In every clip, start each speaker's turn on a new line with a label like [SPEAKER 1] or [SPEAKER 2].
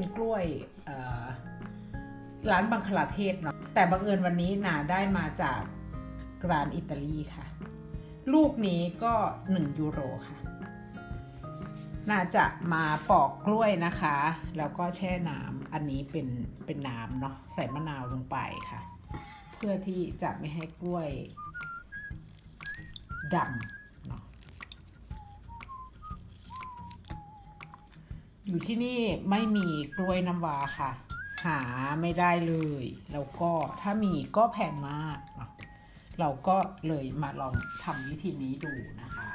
[SPEAKER 1] เป็นกล้วยร้านบังคลาเทศเนาะแต่บังเอิญวันนี้นาได้มาจากร้านอิตาลีค่ะ ลูกนี้ก็ 1 ยูโรค่ะ น่าจะมาปอกกล้วยนะคะ แล้วก็แช่น้ำอันนี้เป็นเป็นน้ำเนาะใส่มะนาวลงไปค่ะ เพื่อที่จะไม่ให้กล้วยดำเนาะ อยู่ที่นี่ไม่มีกล้วยน้ำว้าค่ะ หาไม่ได้เลย แล้วก็ถ้ามีก็แพงมาก เราก็เลยมาลองทำวิธีนี้ดูนะคะ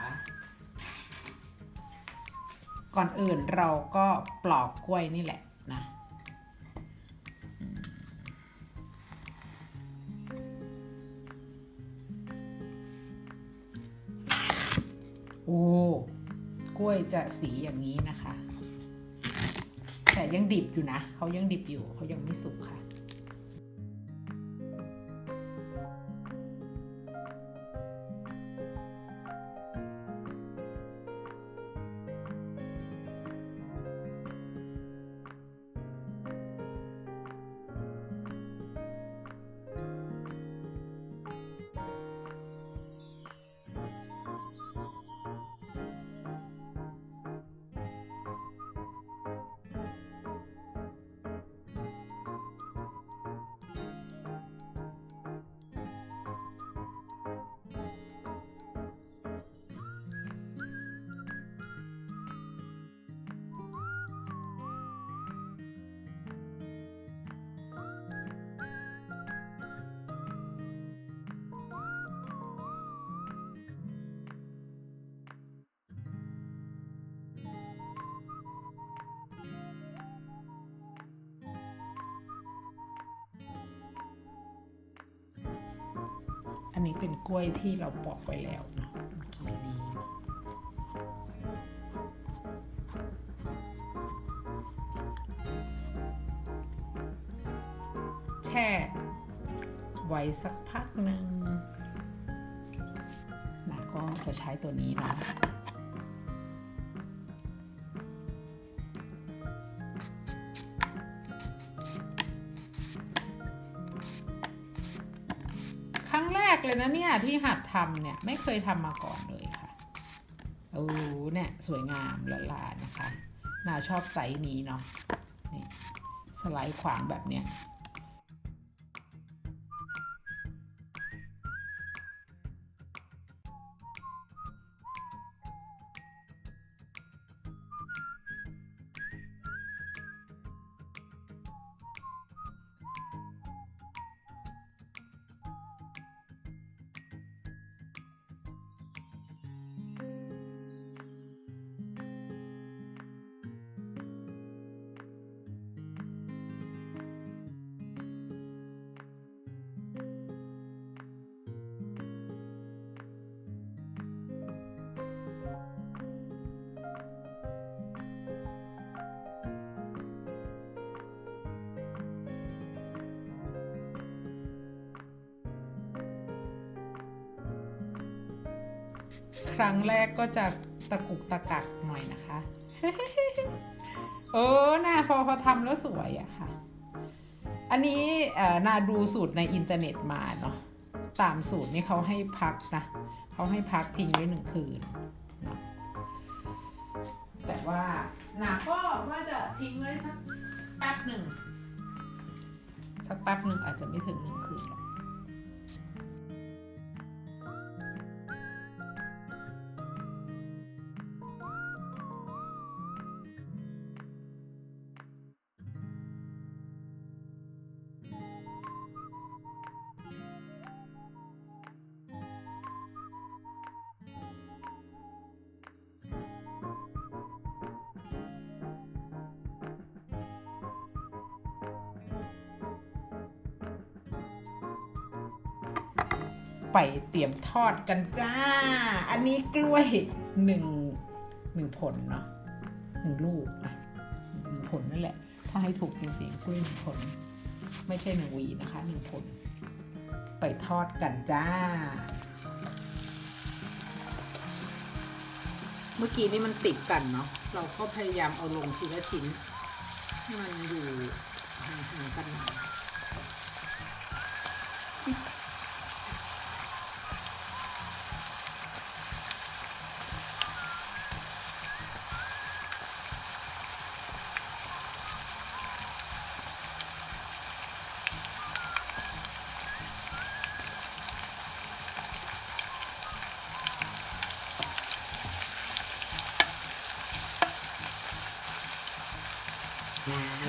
[SPEAKER 1] ก่อนอื่นเราก็ปลอกกล้วยนี่แหละนะโอ้กล้วยจะสีอย่างนี้นะคะ แต่ยังดิบอยู่นะ เขายังดิบอยู่ เขายังไม่สุกค่ะ นี้เป็นกล้วยที่เราปอกไว้แล้วเนาะแช่ไว้สักพักหนึ่งนะก็จะใช้ตัวนี้นะ นะเนี่ยที่หัดทำเนี่ยไม่เคยทำมาก่อนเลยค่ะโอ้เนี่ยสวยงามละลานนะคะน่าชอบไซส์นี้เนาะนี่สไลด์ขวางแบบเนี้ย ครั้งแรกก็จะตะกุกตะกักหน่อยนะคะ เออน่าพอพอทำแล้วสวยอะค่ะ อันนี้นาดูสูตรในอินเทอร์เน็ตมาเนาะ ตามสูตรนี่เขาให้พักนะ เขาให้พักทิ้งไว้หนึ่งคืน แต่ว่านาก็ว่าจะทิ้งไว้สักแป๊บหนึ่ง สักแป๊บหนึ่งอาจจะไม่ถึงหนึ่งคืนหรอก ไปเตรียมทอดกันจ้า อันนี้กล้วยหนึ่งหนึ่งผลเนาะหนึ่งลูกอะหนึ่งผลนั่นแหละ ถ้าให้ถูกจริงๆกล้วยหนึ่งผล ไม่ใช่หนึ่งวีนะคะหนึ่งผล ไปทอดกันจ้า เมื่อกี้นี่มันติดกันเนาะเราก็พยายามเอาลงทีละชิ้น มันอยู่ห่างๆกัน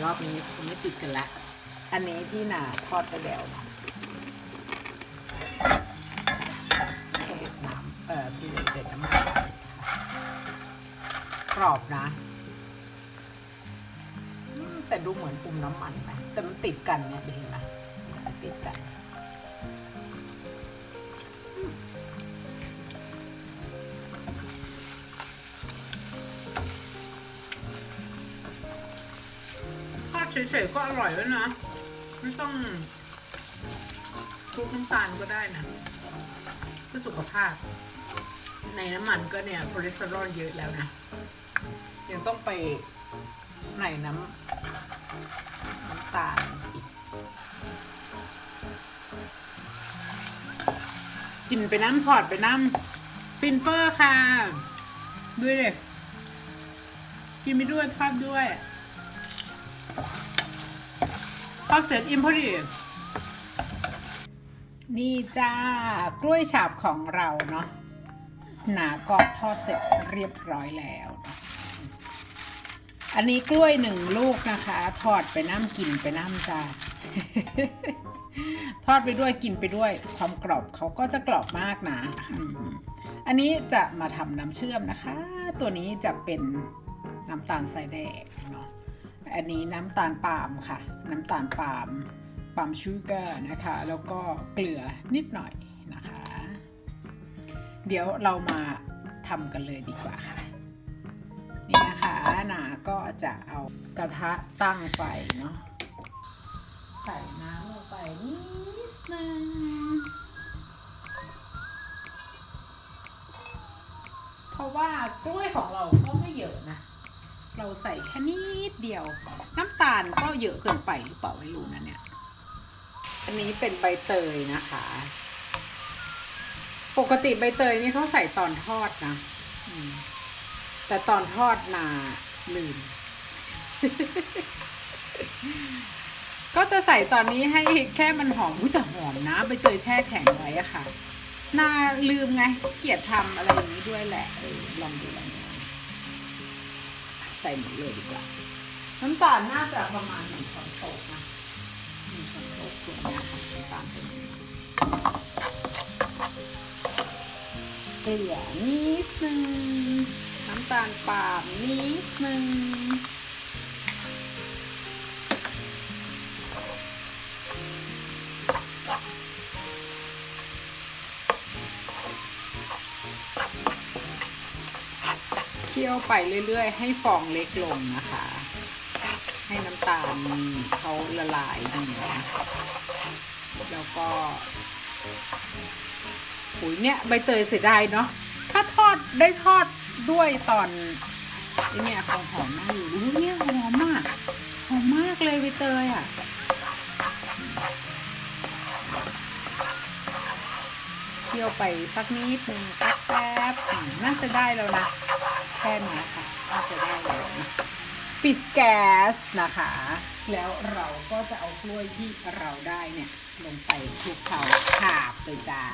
[SPEAKER 1] รอบนี้ไม่ติดกันละ อันนี้ที่หนาทอดไปแล้วเนะเด็ดน้ำเออที่เด็ดน้ำมันกรอบนะแต่ดูเหมือนปุ่มน้ำมันไหมแต่มันติดกันเนี่ยเห็นไหมติดกัน เฉยๆก็อร่อยแล้วนะ ไม่ต้องคลุกน้ำตาลก็ได้นะเพื่อสุขภาพ ในน้ำมันก็เนี่ยคอเลสเตอรอลเยอะแล้วนะยังต้องไปในน้ำน้ำตาลอีก กินไปน้ำพอดไปน้ำฟินเฟอร์ค่ะ ด้วยเลยกินไปด้วยทอดด้วย ทอดเสร็จอิ่มพอดีนี่จ้ากล้วยฉาบของเราเนาะหนากรอบทอดเสร็จเรียบร้อยแล้วอันนี้กล้วยหนึ่งลูกนะคะ ทอดไปน้ำกินไปน้ำจ้าทอดไปด้วยกินไปด้วย ความกรอบเขาก็จะกรอบมากนะอันนี้จะมาทำน้ำเชื่อมนะคะ ตัวนี้จะเป็นน้ำตาลทรายแดงเนาะ อันนี้น้ำตาลปาล์มค่ะ น้ำตาลปาล์มปาล์มชูเกอร์นะคะ แล้วก็เกลือนิดหน่อยนะคะ เดี๋ยวเรามาทำกันเลยดีกว่าค่ะ นี่นะคะหนาก็จะเอากระทะตั้งไฟเนาะใส่น้ำลงไปนิดนึงเพราะว่ากล้วยของเราก็ไม่เยอะนะ เราใส่แค่นิดเดียว น้ำตาลก็เยอะเกินไปหรือเปล่าไม่รู้นะเนี่ย อันนี้เป็นใบเตยนะคะ ปกติใบเตยนี่เขาใส่ตอนทอดนะแต่ตอนทอดนาลืม ก็จะใส่ตอนนี้ให้แค่มันหอมอุ๊ยแต่หอมนะใบเตยแช่แข็งไว้อะค่ะนาลืมไง เกลียดทำอะไรอย่างนี้ด้วยแหละลองดูลองดู ใส่หมดเลยดีกว่า น้ำตาลน่าจะประมาณหนึ่งช้อนโต๊ะนะหนึ่งช้อนโต๊ะตัวนี้ค่ะน้ำตาลเกลี่ยนิดนึงน้ำตาลปาบนิดนึง คี่ยวไปเรื่อยๆ ให้ฟองเล็กลงนะคะ ให้น้ำตาลเขาละลายดีนะแล้วก็ปุ๋ยเนี่ยใบเตยเสียดายเนาะถ้าทอดได้ทอดด้วยตอนไอเนี่ยของหอมอยู่รู้เนี่ยหอมมากหอมมากเลยใบเตยอะเคี่ยวไปสักนิดนึงแป๊บๆน่าจะได้แล้วนะ ค่นี้ค่ะน่าจะได้แล้วนะปิดแก๊สนะคะ แล้วเราก็จะเอากล้วยที่เราได้เนี่ยลงไปคลุกเคล้าขาบเลยจ้า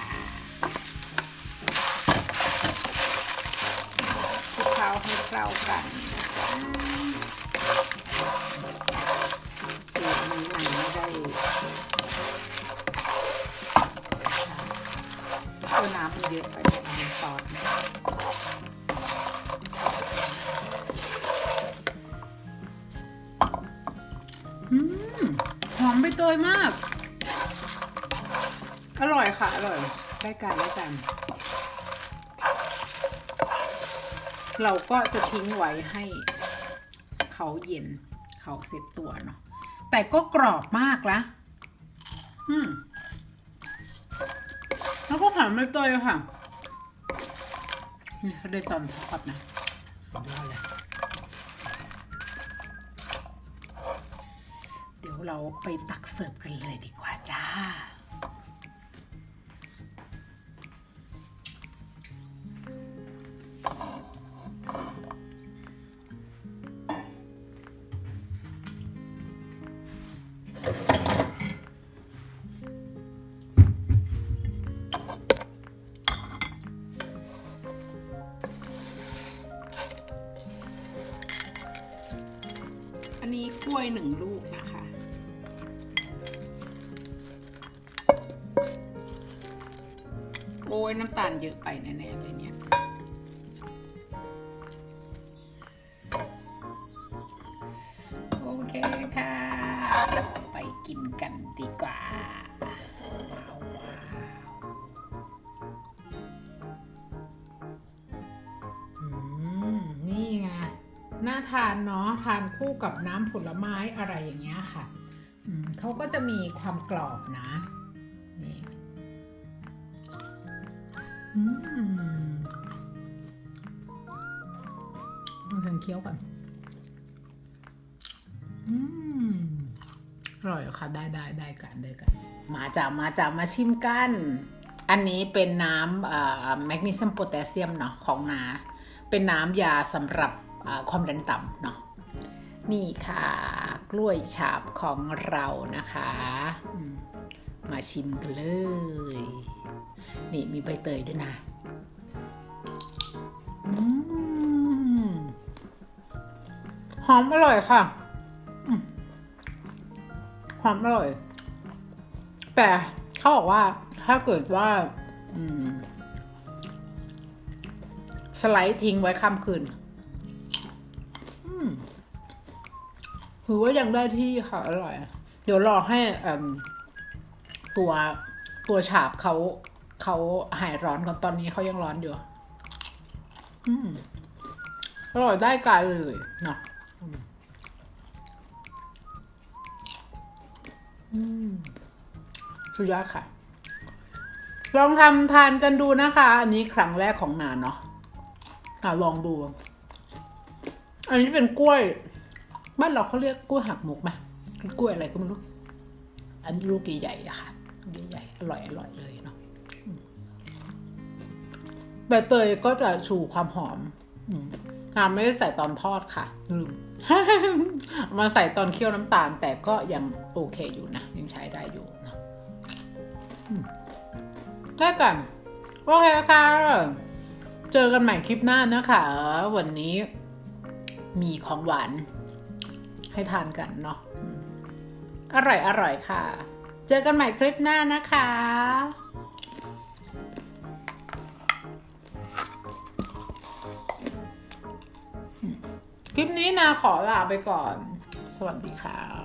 [SPEAKER 1] คลุกเคล้าให้เข้ากันสูตรนี้มันไม่ได้ตัวน้ำมันเยอะไปเดี๋ยวมันซอส เตยมาก อร่อยค่ะ อร่อย ได้การได้กันเราก็จะทิ้งไว้ให้เขาเย็น เขาเซ็ตตัวเนาะ แต่ก็กรอบมากนะอืม แล้วก็หอมใบเตยค่ะ นี่เขาได้ตอนทอดนะสุดยอดเลย เราไปตักเสิร์ฟกันเลยดีกว่าจ้า อันนี้กล้วยหนึ่งลูก ยน้ำตาลเยอะไปแน่ๆเลยเนี่ยโอเคค่ะ ไปกินกันดีกว่าอืมนี่ไงน่าทานเนาะทานคู่กับน้ำผลไม้อะไรอย่างเงี้ยค่ะอืมเขาก็จะมีความกรอบนะ ลองทานเคี้ยวก่อน อืมอร่อยค่ะ ได้ได้ได้กันได้กัน มาจากมาจากมาชิมกัน อันนี้เป็นน้ำแมกนีเซียมโพแทสเซียมเนาะของนา เป็นน้ำยาสำหรับความดันต่ำเนาะนี่ค่ะ กล้วยฉาบของเรานะคะ มาชิมกันเลย นี่มีใบเตยด้วยนะอหอมอร่อยค่ะหอมอร่อย แต่เขาบอกว่า ถ้าเกิดว่าสไลด์ทิ้งไว้ข้ามคืนอืมถือว่ายังได้ที่ค่ะอร่อย เดี๋ยวรอให้อ่ ตัวตัวฉาบเขาเขาหายร้อนก่อนตอนนี้เขายังร้อนอยู่อืมอร่อยได้กายเลยเนาะอืมอืมสุดยอดค่ะ ลองทำทานกันดูนะคะ อันนี้ครั้งแรกของนานเนาะอะลองดู อันนี้เป็นกล้วย บ้านเราเขาเรียกกล้วยหักมุกไหมกล้วยอะไรก็ไม่รู้ อันลูกใหญ่ๆอะค่ะ ใหญ่ๆอร่อยอร่อยเลยเนาะใบเตยก็จะชูความหอมอืมไม่ได้ใส่ตอนทอดค่ะลืมมาใส่ตอนเคี่ยวน้ำตาล แต่ก็ยังโอเคอยู่นะยังใช้ได้อยู่นะได้กันโอเคค่ะ เจอกันใหม่คลิปหน้านะคะ วันนี้มีของหวานให้ทานกันเนาะอร่อยอร่อยค่ะ จอกันใหม่คลิปหน้านะคะ คลิปนี้นาขอลาไปก่อน สวัสดีค่ะ